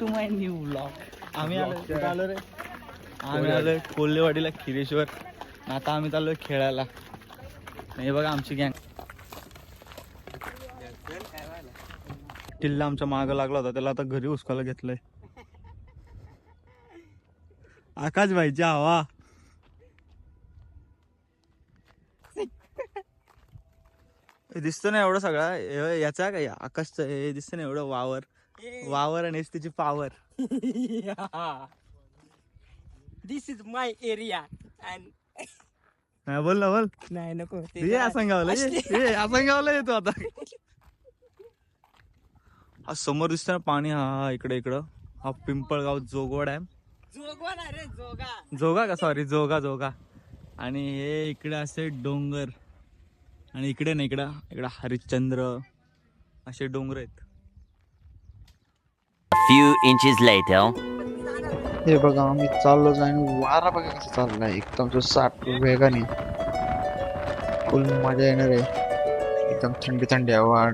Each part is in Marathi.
टू माय न्यू ब्लॉग आम्ही आलो. कुठं आलो रे? आम्ही आलो कोल्हेवाडीला खिरेश्वर. आता आम्ही चाललोय खेळायला. हे बघा आमची गँग टिल्ला आमच्या मागं लागला होता त्याला आता घरी उचकायला घेतलंय. आकाश भाईची हवा दिसतो ना एवढं सगळं याचा काय आकाशचं हे दिसतं ना एवढं वावर. वावर आणि त्याची power. This is my area and हा, बोल ना बोल. नाही नको. ते ये जरा असं गावला असले- ये असं गावला येतो आता. हा समोर दिसतं ना पाणी. हा हा इकडे इकडं. हा पिंपळगाव जोगवा डॅम जोगा ना रे जोगा. जोगा का? सॉरी जोगा जोगा. आणि हे इकडे असे डोंगर. आणि इकडे ना इकडं. इकडं हरिश्चंद्र. असे डोंगर आहेत. Few inches later. हे बघा आम्ही चाललो आणि वारा बघा कसं चाललाय. एकदम जो साठ वेगाने फुल मजा येणार आहे. एकदम थंडी थंडी हवा.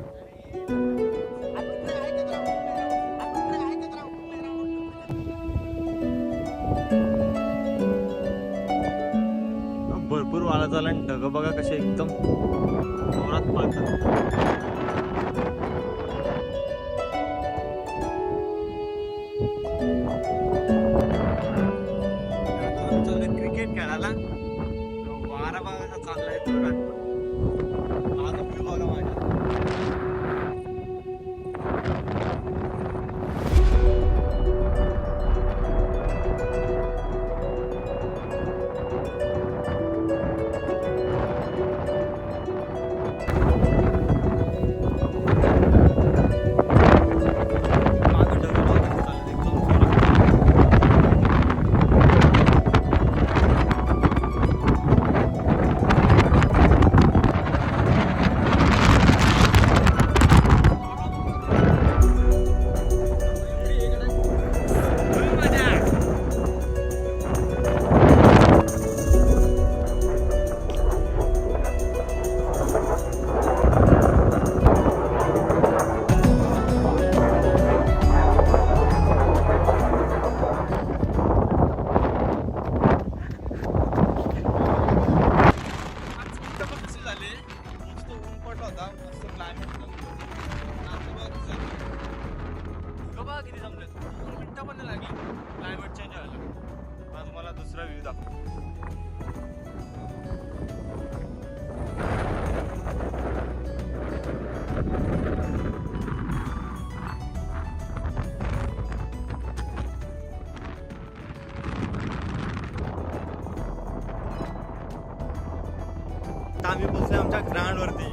आता आम्ही पोहोचलोय आमच्या ग्राउंड वरती.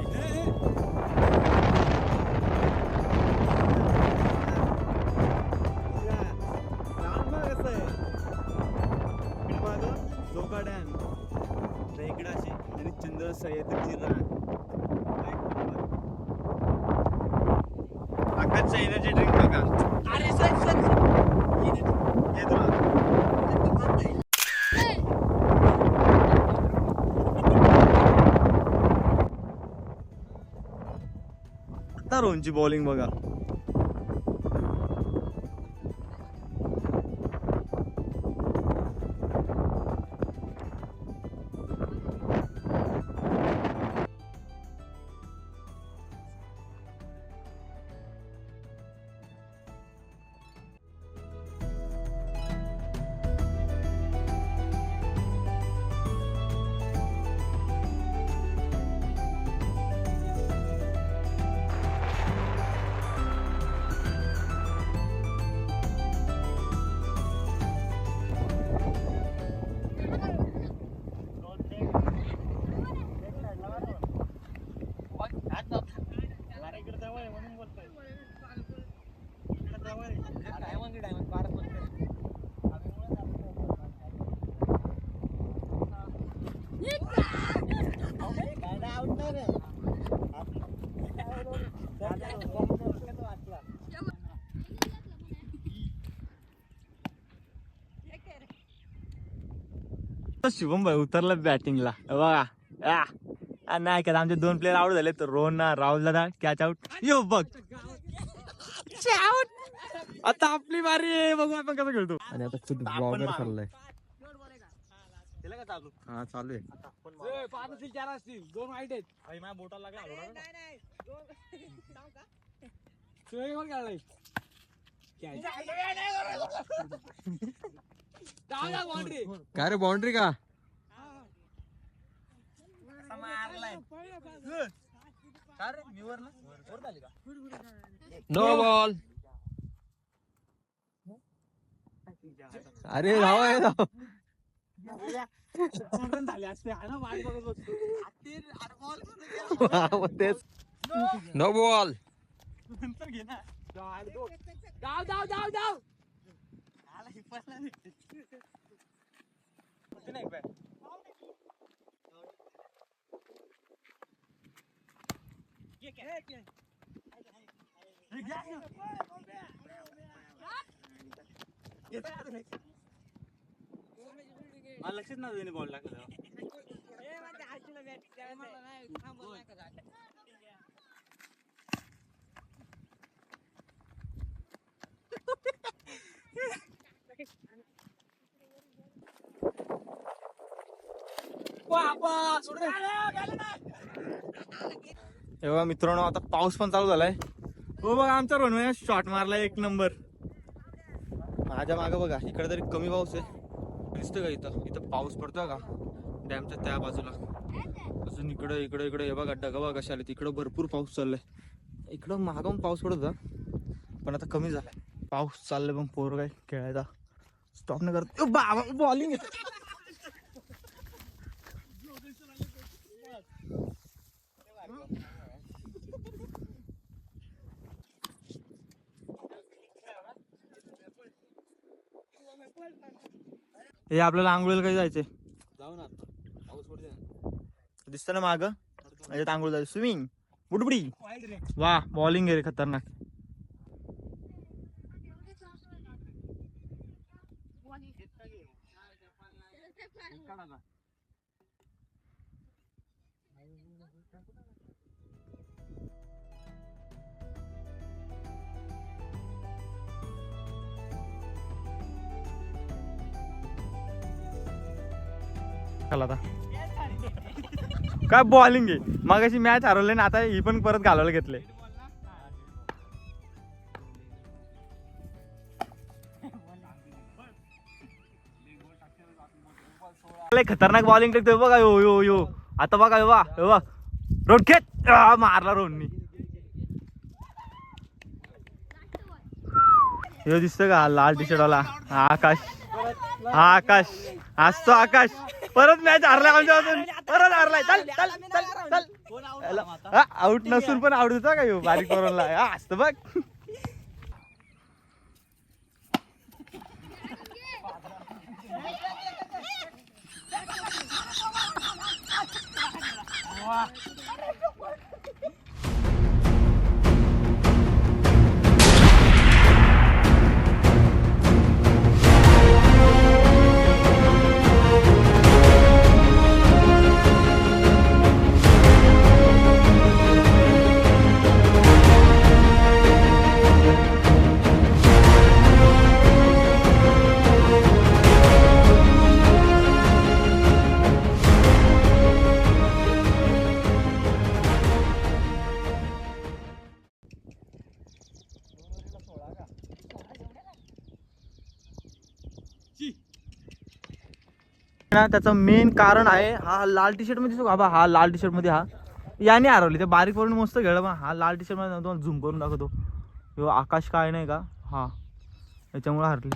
जोगा डॅम इकडे अशी आणि चंद्र सह्याद्रीची रान आकाशचा एनर्जी ड्रिंक बघा अरे सर सर ये तुला आता रोहनची बॉलिंग बघा शुभम भाई उतरला बॅटिंगला बघा. नाही का आमचे दोन प्लेअर आउट झाले तर रोहन राहुल दादा कॅच आउट यो बघ. आता आपली बारी आहे. बघू आपण कसं खेळतो. आणि आता खुद ब्लॉगर चाललाय. हा चालू आहे. पाच असतील चार असतील. दोन वाईट आहेत. बोटाला लागला शिवाय कोण काढलाय बाउंड्री काय रे बाउंड्री का नो बॉल। अरे धाव आहे धाव झाले असते हा ना वाट बघत बसतो वा, तेच नो बॉल नंतर घे ना डाव डाव डाव डाव मला लक्षात नाही बॉल लागला तेव्हा मित्रांनो आता पाऊस पण चालू झालाय. हो बघा आमचा रणवे शॉट मारला एक नंबर माझ्या मागं बघा इकडे तरी कमी पाऊस आहे. दिसतं का इथं? इथं पाऊस पडतोय का? डॅमच्या त्या बाजूला. अजून इकडं इकडं इकडं. हे बघा डगा बघा कशा आले तिकडं भरपूर पाऊस चाललाय. इकडं मागून पाऊस पडत होता पण आता कमी झालाय. पाऊस चाललाय पण पोर काय खेळायचा स्टॉप न करत. बॉलिंग हे आपल्याला आंघोळीला काही जायचंय? जाऊ ना दिसतं ना माग? याच्यात आंघोळ जायचं स्विमिंग बुडबुडी. वा बॉलिंग आहे रे खतरनाक. चला आता. काय बॉलिंग आहे? मगाशी मॅच हरवली ना आता ही पण परत घालवायला घेतले. खतरनाक बॉलिंग टाकतोय बघा यो यो यो. आता बघा यो वा यो रोड खेत मारला रोडनी यो दिसतोय का लाल टी शर्ट वाला? आकाश. हा आकाश असतो आकाश. परत मॅच हरलाय आमच्या अजून. परत हरलाय. चल चल चल चल. आउट नसून पण आवडत होता का यो बारीक करूनला हा असतं बघ. ना त्याचं मेन कारण आहे हा लाल टी शर्टमध्ये बाबा हा लाल टी शर्टमध्ये हा. याने हरवली. ते बारीक वरून मस्त खेळ पण हा लाल टी शर्टमध्ये तुम्हाला झूम करून दाखवतो. ह्यो आकाश काय नाही का? हा. याच्यामुळे हरली.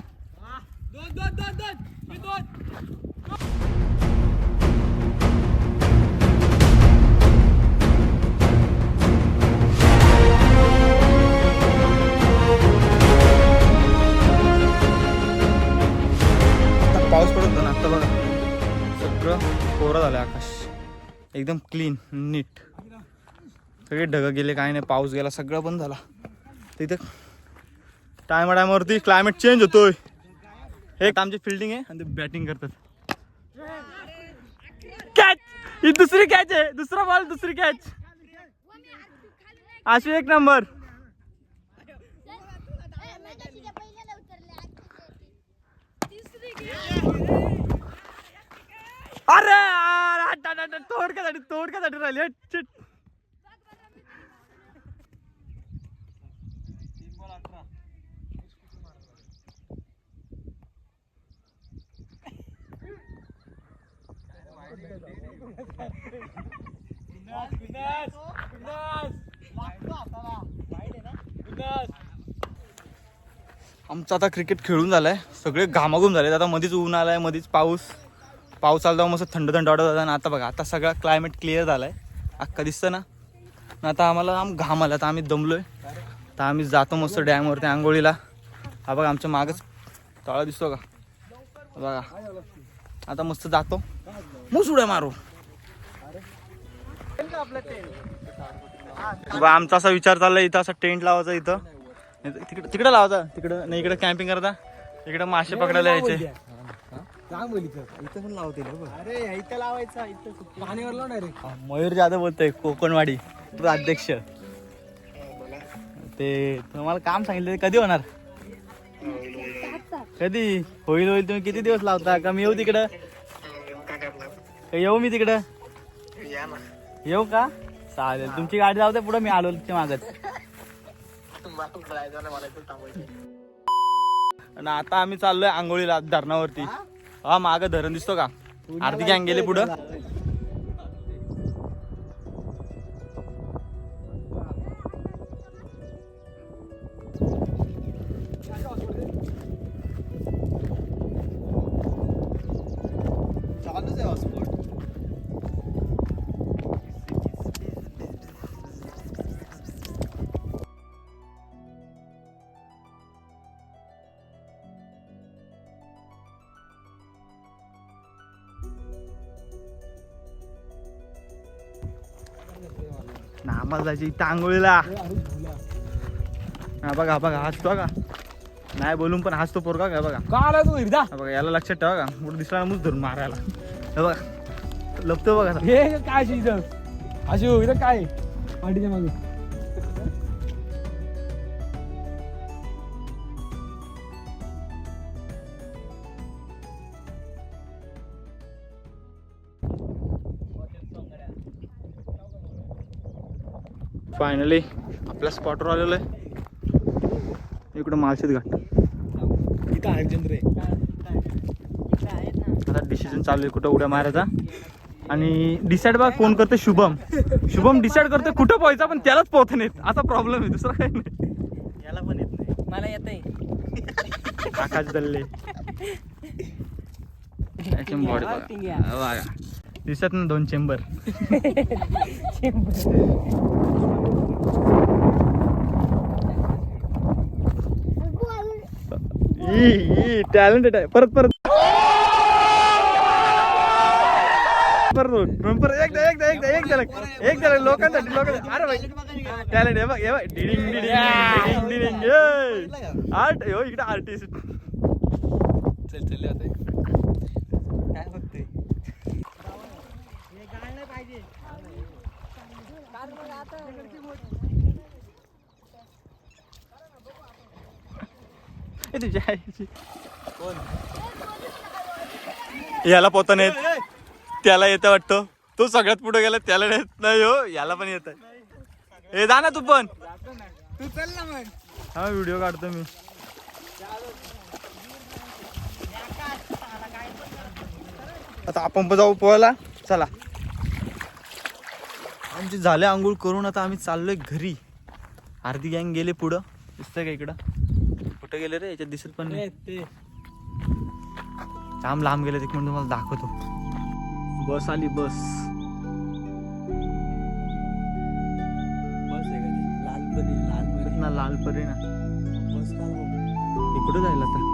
पाऊस पडत होता ना आता बघा. सगळं कोरं झालं आकाश. एकदम क्लीन नीट सगळे ढग गेले काय नाही पाऊस गेला सगळं बंद झाला. तिथे टायमा टायमावरती क्लायमेट चेंज होतोय. हे आमची फिल्डिंग आहे आणि ते बॅटिंग करतात. कॅच ही दुसरी कॅच आहे. दुसरा बॉल दुसरी कॅच अशी एक नंबर अरे यार, आट, आट, आट, तोडक्यासाठी तोडक्यासाठी राहिले आमचं आता क्रिकेट खेळून झालंय. सगळे घामाघूम झाले आता मध्येच ऊन आलाय मध्येच पाऊस. पाऊस आला तेव्हा मस्त थंड थंड वाटत होता. आणि आता बघा आता सगळा क्लायमेट क्लिअर झालाय. अख्खा दिसतं ना. आता आम्हाला आम घाम आला. आता आम्ही दमलोय. तर आम्ही जातो मस्त डॅमवरती आंघोळीला. हा बघा आमच्या मागच तळा दिसतो का? बघा. आता मस्त जातो. मुस उड्या मारू. बा आमचा असा विचार चाललाय इथं असा टेंट लावायचा इथं. तिकडं तिकडं लावायचा. तिकडं नाही इकडं कॅम्पिंग करता. इकडं मासे पकडायला यायचे. इथं पण लावते अरे इथं लावायचा इथं पाण्यावर लावणार रे. हा, मयूर जाधव बोलतोय कोकणवाडी तो अध्यक्ष. ते तुम्हाला काम सांगितलं ते कधी होणार? कधी? होईल होईल तुम्ही किती दिवस लावता? का मी येऊ तिकडं? का येऊ मी तिकडं? येऊ का? चालेल. तुमची गाडी जाऊ दे पुढे मी आलो तुमच्या मागत आणि आता आम्ही चाललोय आंघोळीला धरणावरती. हा माग धरण दिसतो का? अर्धी गँग गेले पुढं? आम्हाला जायचं इथं आंघोळीला हा बघा बघा हसतो का नाही बोलून पण हसतो पोरगा का बघा. का आला तू एकदा. बघा याला लक्षात ठेवा का पुढे दिसला मुस धरून मारायला. हे बघा लपतो बघा. हे काय अशी इथं अशी इथं काय? पाठीच्या मागे. फायनली आपल्या स्पॉटवर आलेलो आहे. इकडं माळशेत घाट. इथं हरचंद्र आहे आता डिसिजन चालू आहे कुठं उड्या मारायचा. आणि डिसाईड बघा कोण करते शुभम. शुभम डिसाईड करते कुठं पोहायचा पण त्यालाच पोहता नाहीत असा प्रॉब्लेम आहे दुसरा काही नाही. याला पण येत नाही. मला येत आकाश दल्ले. बॉडी बघा. दिसत ना दोन चेंबर टॅलेंटेड आहे परत परत परत एकदा एकदा एकदा एक झालं एक झालं लोकांसाठी लोकांसाठी अरे भाई टॅलेंट आहे बघ हे बघ डिडिंग डिडिंग डिडिंग डिडिंग आर्ट हो इकडे आर्टिस्ट चल चल आता काय बघते हे तुझ्या आईची. याला पोता नाहीत. त्याला येतं वाटतं. तो सगळ्यात पुढे गेला त्याला येत नाही हो. याला पण येत हे जा ना तू पण. तू चल ना मग हा व्हिडिओ काढतो मी. आता आपण पण जाऊ पोहायला. चला. आमचे झाले आंघोळ करून आता आम्ही चाललोय घरी. अर्धी गँग गेले पुढं. दिसतंय का इकडं? कुठं गेले रे याच्यात दिसत पण नाही. ते? जाम लांब गेले मिनिट तुम्हाला दाखवतो. बस आली बस. बस आहे का लाल परी लाल परी ना लाल परी ना. बस का हे कुठं जायला आता?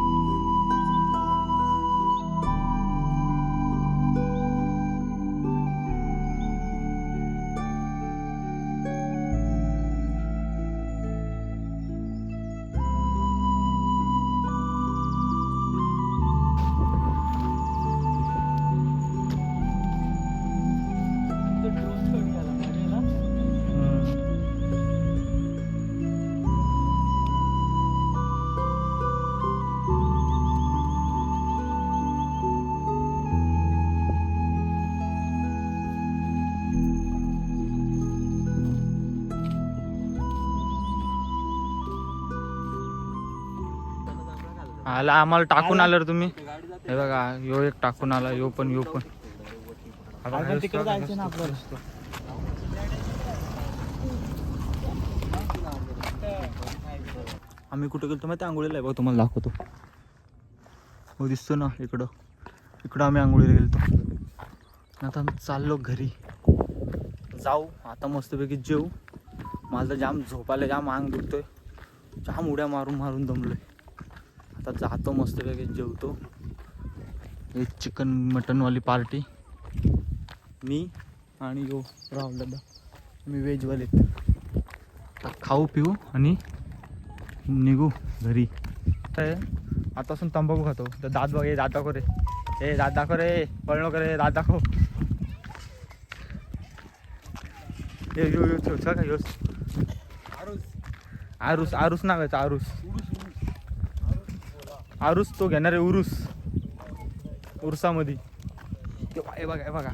आला आम्हाला टाकून आलं. तुम्ही. हे बघा यो एक टाकून आला यो पण यो पण. आम्ही कुठं गेलो माहिती आंघोळीला आहे बघ तुम्हाला दाखवतो. हो दिसतो ना इकडं. इकडं आम्ही आंघोळीला गेलतो. आता चाललो घरी. जाऊ. आता मस्तपैकी जेऊ. माझं जाम झोपायला जाम अंग दुखतोय. जाम उड्या मारून मारून दमलोय. आता जातो मस्तपैकी जेवतो. एक चिकन मटनवाली पार्टी. मी आणि यो राहुल दादा. मी व्हेजवाले. आता खाऊ पिऊ आणि निघू घरी. काय आतापासून तंबाखू खातो. तर दात बघ हे दात दाखव रे. ए दात दाखव रे. पळणं करे दात दाखव. ए यो यो ठेव का योस आरुस. आरुस नाव आहे आरुस. आरुस तो घेणार आहे उरुस. उरसामध्ये. ते बघा, बघा.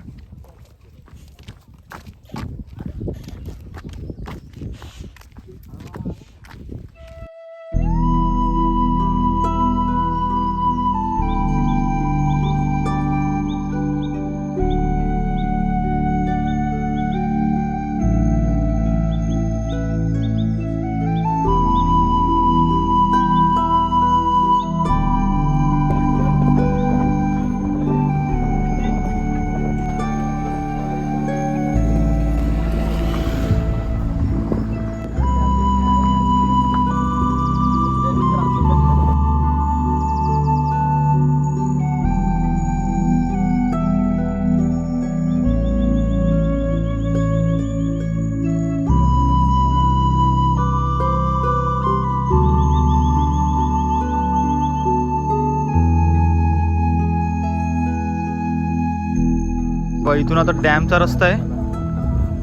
हे इथून आता डॅमचा रस्ता आहे.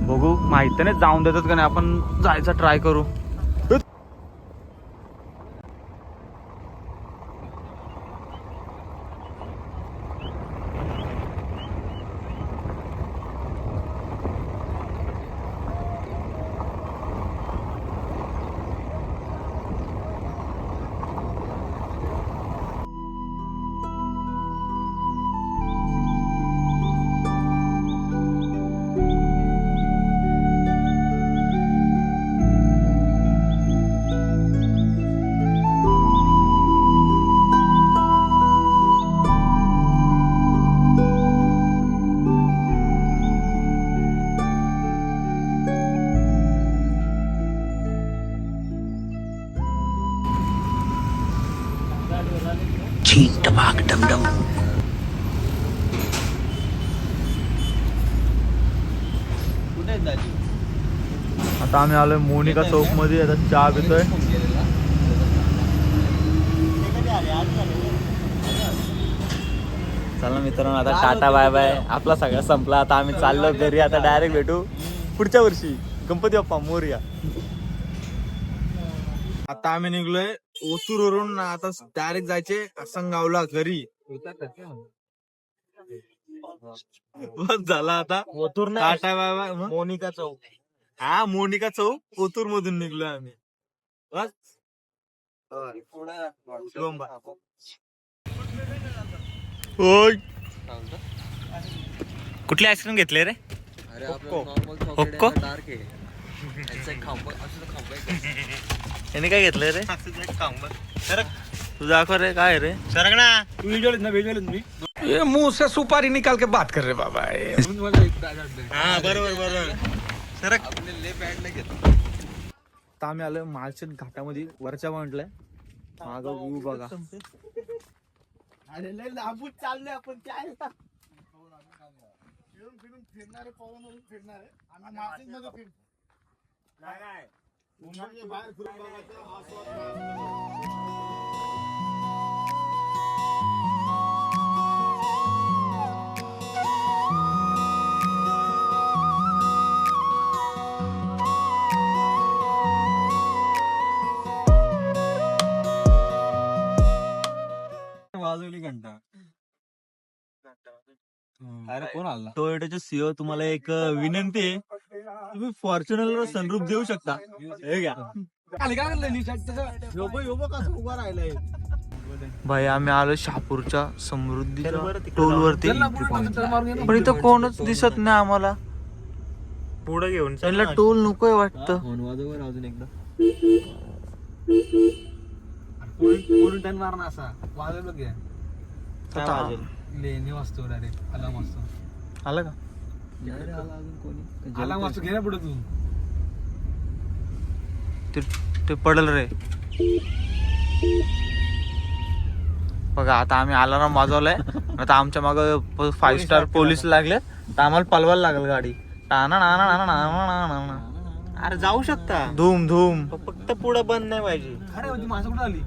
बघू माहिती नाही जाऊन देतात का नाही आपण जायचा ट्राय करू. आता आम्ही आलोय. मोनिका चौकमध्ये आता चहा पितोय. चला मित्रांनो आता टाटा बाय बाय. आपला सगळं संपला. आता आम्ही चाललो घरी. आता डायरेक्ट भेटू पुढच्या वर्षी. गणपती बाप्पा मोर्या. आता आम्ही निघलोय ओतूर वरून आता डायरेक्ट जायचे असंगावला घरी. बस झाला आता. Otur tata bye bye? Monika चौक. हा मोनिका चौक ओतूर मधून निघलोय आम्ही. बस. लोंबा. ओय. कुठले आईस्क्रीम घेतले रे? होक्को. याने काय घेतलंय रे? सरक. तू दाखव रे काय रे? सरक ना. ये मुंह से सुपारी निकाल के बात कर रहे बाबा हा बरोबर बरोबर. सरक. आता आम्ही आलो मालशेत घाटामध्ये वरच्या म्हटलंय माग व्यू बघा. अरे लय लांबून चाललोय आपण काय वाजवली घंटा. अरे कोण आला? टोयोटाचे सीओ तुम्हाला एक विनंती आहे. तुम्ही फॉर्च्युनर सनरूप देऊ शकता. हे घ्या. खाली काय करलं निशाट त्याचं योबो योबो कसं उभा राहिलाय? भाई आम्ही आलो शहापूरच्या समृद्धीच्या टोल वरती पण इथं कोणच दिसत नाही आम्हाला. पुढे घेऊन त्यांना टोल नकोय वाटतं. अजून एकदा. मार ना असा? वाजव बघ हे. आता लेणी वाजतो डायरेक्ट आला वाजतो. आलं का? आला वाजतो. घे ना पुढे तू. ते ते पडल रे. बघा आता आम्ही अलाराम वाजवलाय. आता आमच्या माग फाईव्ह स्टार पोलीस लागले तर आम्हाला पलवायला लागल गाडी. टाना नाना नाना नाना नाना नाना. अरे जाऊ शकता. धूम धूम. फक्त पुढे बंद नाही पाहिजे. अरे माणसं कुठं आली?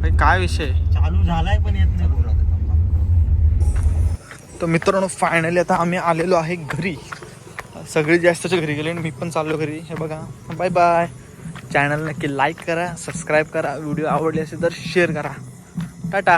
भाई, काय विषय? चालू झालाय पण येत नाही. तर मित्रांनो फायनली आता आम्ही आलेलो आहे घरी. सगळे जास्तच्या घरी गेले आणि मी पण चाललो घरी. हे बघा बाय बाय चॅनल नक्की लाईक करा सबस्क्राईब करा. व्हिडिओ आवडले असेल तर शेअर करा. टाटा